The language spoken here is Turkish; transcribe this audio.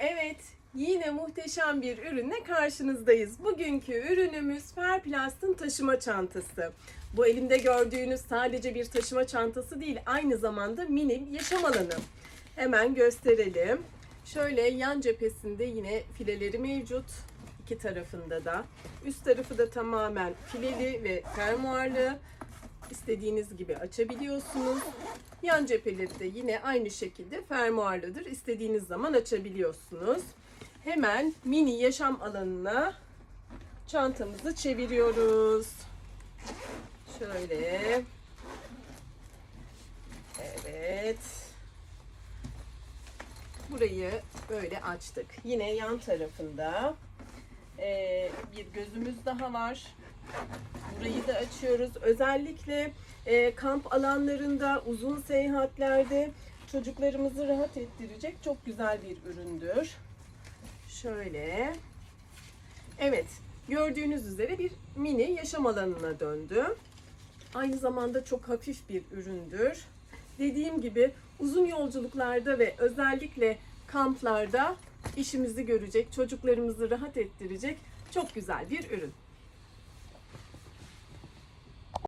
Evet, yine muhteşem bir ürünle karşınızdayız. Bugünkü ürünümüz Fairplast'ın taşıma çantası. Bu elimde gördüğünüz sadece bir taşıma çantası değil, aynı zamanda mini yaşam alanı. Hemen gösterelim. Şöyle yan cephesinde yine fileleri mevcut. iki tarafında da. Üst tarafı da tamamen fileli ve fermuarlı. İstediğiniz gibi açabiliyorsunuz. Yan cepheleri de yine aynı şekilde fermuarlıdır. İstediğiniz zaman açabiliyorsunuz. Hemen mini yaşam alanına çantamızı çeviriyoruz. Şöyle. Evet. Burayı böyle açtık. Yine yan tarafında eee, bir gözümüz daha var. Burayı da açıyoruz. Özellikle e, kamp alanlarında, uzun seyahatlerde çocuklarımızı rahat ettirecek çok güzel bir üründür. Şöyle. Evet, gördüğünüz üzere bir mini yaşam alanına döndü. Aynı zamanda çok hafif bir üründür. Dediğim gibi uzun yolculuklarda ve özellikle kamplarda işimizi görecek, çocuklarımızı rahat ettirecek çok güzel bir ürün.